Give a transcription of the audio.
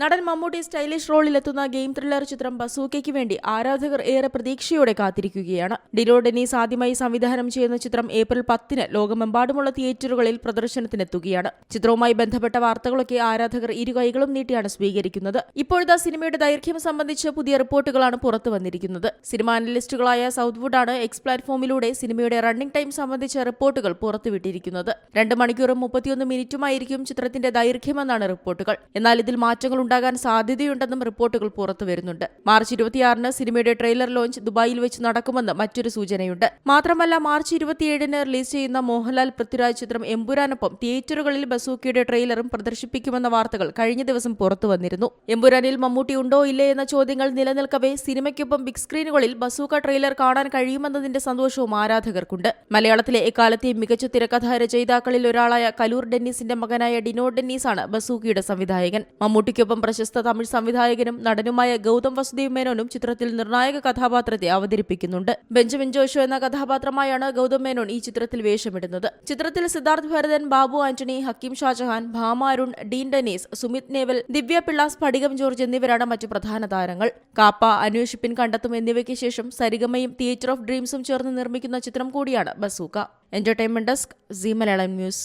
നടൻ മമ്മൂട്ടി സ്റ്റൈലിഷ് റോളിലെത്തുന്ന game thriller ചിത്രം ബസൂക്കയ്ക്ക് വേണ്ടി ആരാധകർ ഏറെ പ്രതീക്ഷയോടെ കാത്തിരിക്കുകയാണ്. ഡിനോ ഡെനീസ് ആദ്യമായി സംവിധാനം ചെയ്യുന്ന ചിത്രം ഏപ്രിൽ പത്തിന് ലോകമെമ്പാടുമുള്ള തിയേറ്ററുകളിൽ പ്രദർശനത്തിനെത്തുകയാണ്. ചിത്രവുമായി ബന്ധപ്പെട്ട വാർത്തകളൊക്കെ ആരാധകർ ഇരു കൈകളും നീട്ടിയാണ് സ്വീകരിക്കുന്നത്. ഇപ്പോഴത്തെ സിനിമയുടെ ദൈർഘ്യം സംബന്ധിച്ച് പുതിയ റിപ്പോർട്ടുകളാണ് പുറത്തു വന്നിരിക്കുന്നത്. സിനിമ അനലിസ്റ്റുകളായ സൗത്ത്വുഡാണ് എക്സ് പ്ലാറ്റ്ഫോമിലൂടെ സിനിമയുടെ റണ്ണിംഗ് ടൈം സംബന്ധിച്ച റിപ്പോർട്ടുകൾ പുറത്തുവിട്ടിരിക്കുന്നത്. രണ്ട് മണിക്കൂറും മുപ്പത്തിയൊന്ന് മിനിറ്റുമായിരിക്കും ചിത്രത്തിന്റെ ദൈർഘ്യമെന്നാണ് റിപ്പോർട്ടുകൾ. എന്നാൽ ഇതിൽ മാറ്റങ്ങൾ ഉണ്ടാകാൻ സാധ്യതയുണ്ടെന്നും റിപ്പോർട്ടുകൾ പുറത്തു വരുന്നുണ്ട്. മാർച്ച് ഇരുപത്തിയാറിന് സിനിമയുടെ ട്രെയിലർ ലോഞ്ച് ദുബായിൽ വെച്ച് നടക്കുമെന്ന് മറ്റൊരു സൂചനയുണ്ട്. മാത്രമല്ല മാർച്ച് ഇരുപത്തിയേഴിന് റിലീസ് ചെയ്യുന്ന മോഹൻലാൽ പൃഥ്വിരാജ് ചിത്രം എമ്പുരാനൊപ്പം തിയേറ്ററുകളിൽ ബസൂക്കിയുടെ ട്രെയിലറും പ്രദർശിപ്പിക്കുമെന്ന വാർത്തകൾ കഴിഞ്ഞ ദിവസം പുറത്തു വന്നിരുന്നു. എമ്പുരാനിൽ മമ്മൂട്ടി ഉണ്ടോ ഇല്ലേ എന്ന ചോദ്യങ്ങൾ നിലനിൽക്കവേ സിനിമയ്ക്കൊപ്പം ബിഗ് സ്ക്രീനുകളിൽ ബസൂക്ക ട്രെയിലർ കാണാൻ കഴിയുമെന്നതിന്റെ സന്തോഷവും ആരാധകർക്കുണ്ട്. മലയാളത്തിലെ എക്കാലത്തെയും മികച്ച തിരക്കഥാ രചയിതാക്കളിൽ ഒരാളായ കലൂർ ഡെന്നീസിന്റെ മകനായ ഡിനോ ഡെന്നീസാണ് ബസൂക്കിയുടെ സംവിധായകൻ. മമ്മൂട്ടിക്കൊപ്പം പ്രശസ്ത തമിഴ് സംവിധായകനും നടനുമായ ഗൗതം വസുദേവ് മേനോനും ചിത്രത്തിൽ നിർണായക കഥാപാത്രത്തെ അവതരിപ്പിക്കുന്നുണ്ട്. ബെഞ്ചമിൻ ജോഷു എന്ന കഥാപാത്രമായാണ് ഗൗതം മേനോൻ ഈ ചിത്രത്തിൽ വേഷമിടുന്നത്. ചിത്രത്തിൽ സിദ്ധാർത്ഥ് ഭരതൻ ബാബു ആന്റണി ഹക്കീം ഷാജഹാൻ ഭാമ അരുൺ ഡീൻ ഡെനീസ് സുമിത് നേവൽ ദിവ്യ പിള്ള സ്ഫടികം ജോർജ് എന്നിവരാണ് മറ്റു പ്രധാന താരങ്ങൾ. കാപ്പ അന്വേഷിപ്പിൻ കണ്ടെത്തും എന്നിവയ്ക്ക് ശേഷം സരിഗമയും തിയേറ്റർ ഓഫ് ഡ്രീംസും ചേർന്ന് നിർമ്മിക്കുന്ന ചിത്രം കൂടിയാണ് Bazooka. Entertainment desk Zee Malayalam news.